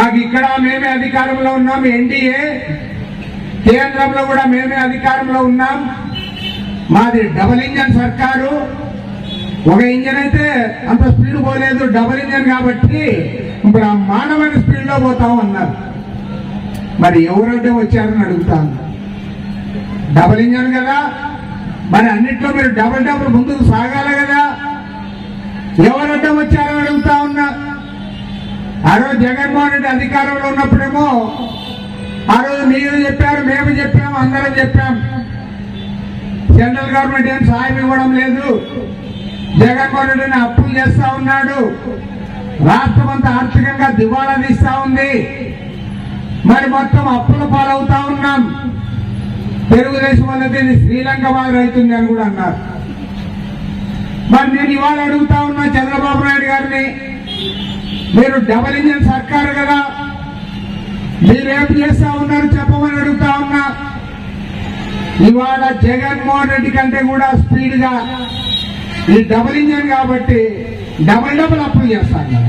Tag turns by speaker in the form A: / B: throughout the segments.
A: మాకు ఇక్కడ మేమే అధికారంలో ఉన్నాం ఎన్డీఏ కేంద్రంలో కూడా మేమే అధికారంలో ఉన్నాం. మాది డబుల్ ఇంజన్ సర్కారు. ఒక ఇంజన్ అయితే అంత స్పీడ్ పోలేదు డబుల్ ఇంజన్ కాబట్టి బ్రహ్మాండమైన స్పీడ్ స్పీడ్లో పోతాం అన్నారు. మరి ఎవరంటే వచ్చారని అడుగుతాను. డబుల్ ఇంజన్ కదా మరి అన్నిట్లో మీరు డబుల్ డబుల్ ముందుకు సాగాలి కదా. ఎవరంటే ఆ రోజు జగన్మోహన్ రెడ్డి అధికారంలో ఉన్నప్పుడేమో ఆ రోజు మీరు చెప్పారు మేము చెప్పాము అందరం చెప్పాం. సెంట్రల్ గవర్నమెంట్ ఏం సాయం ఇవ్వడం లేదు. జగన్మోహన్ రెడ్డిని అప్పులు చేస్తా ఉన్నాడు. రాష్ట్రం అంతా ఆర్థికంగా దివాళా తీస్తా ఉంది. మరి మొత్తం అప్పుల పాలవుతా ఉన్నాం. తెలుగుదేశం వల్ల దీన్ని శ్రీలంక బాగా అని కూడా అన్నారు. మరి నేను ఇవాళ అడుగుతా ఉన్నా చంద్రబాబు నాయుడు గారిని. మీరు డబల్ ఇంజన్ సర్కారు కదా. మీరేం చేస్తా ఉన్నారు చెప్పమని అడుగుతా ఉన్నా. ఇవాళ జగన్మోహన్ రెడ్డి కంటే కూడా స్పీడ్గా ఈ డబుల్ ఇంజన్ కాబట్టి డబుల్ డబుల్ అప్పులు చేస్తాను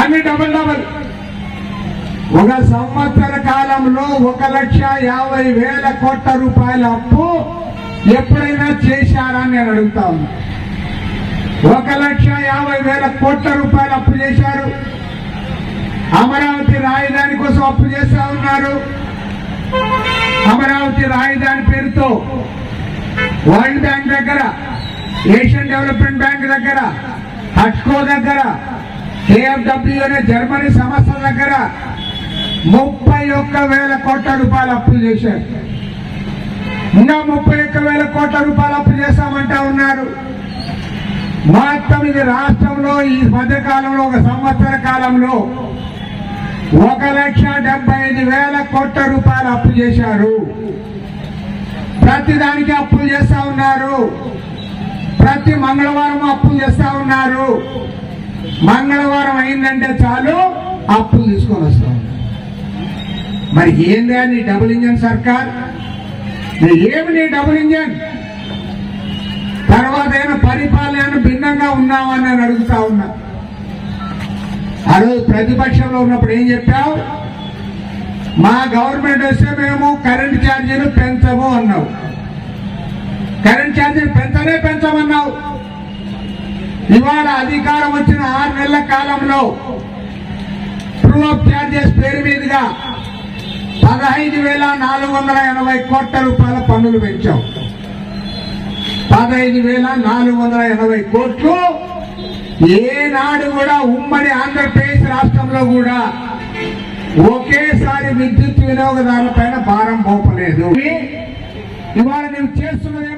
A: అన్ని డబుల్ డబుల్. ఒక సంవత్సర కాలంలో ఒక లక్ష యాభై వేల కోట్ల రూపాయల అప్పు ఎప్పుడైనా చేశారా నేను అడుగుతా ఉన్నా. ఒక లక్ష యాభై వేల కోట్ల రూపాయలు అప్పు చేశారు. అమరావతి రాజధాని కోసం అప్పు చేస్తా ఉన్నారు. అమరావతి రాజధాని పేరుతో వరల్డ్ బ్యాంక్ దగ్గర ఏషియన్ డెవలప్మెంట్ బ్యాంక్ దగ్గర హట్కో దగ్గర కేఎఫ్డబ్ల్యూ అనే జర్మనీ సంస్థ దగ్గర ముప్పై ఒక్క వేల కోట్ల రూపాయలు అప్పులు చేశారు. ఇంకా ముప్పై ఒక్క వేల కోట్ల రూపాయలు అప్పు చేస్తామంటా ఉన్నారు. మొత్తం ఇది రాష్ట్రంలో ఈ మధ్యకాలంలో ఒక సంవత్సర కాలంలో ఒక లక్ష డెబ్బై ఐదు వేల కోట్ల రూపాయలు అప్పు చేశారు. ప్రతి దానికి అప్పులు చేస్తా ఉన్నారు. ప్రతి మంగళవారం అప్పులు చేస్తా ఉన్నారు. మంగళవారం అయిందంటే చాలు అప్పులు తీసుకొని వస్తా మరి ఏంది నీ డబుల్ ఇంజన్ సర్కార్? ఏమి నీ డబుల్ ఇంజన్? తర్వాత ఏమైనా పరిపాలన భిన్నంగా ఉన్నావా అని నేను అడుగుతా ఉన్నా. ఆ రోజు ప్రతిపక్షంలో ఉన్నప్పుడు ఏం చెప్పావు? మా గవర్నమెంట్ వస్తే మేము కరెంట్ ఛార్జీలు పెంచము అన్నావు. కరెంట్ ఛార్జీలు పెంచనే పెంచమన్నావు. ఇవాళ అధికారం వచ్చిన ఆరు నెలల కాలంలో ప్రూఫ్ ఆఫ్ ఛార్జెస్ పేరు మీదుగా పదహైదు వేల నాలుగు వందల ఎనభై కోట్ల రూపాయల పన్నులు పెంచాం పదహైదు వేల నాలుగు వందల ఎనభై కోట్లు ఏనాడు కూడా ఉమ్మడి ఆంధ్రప్రదేశ్ రాష్ట్రంలో కూడా ఒకేసారి విద్యుత్ వినియోగదారుల పైన భారం పోపలేదు ఇవాళ నువ్వు చేస్తున్నది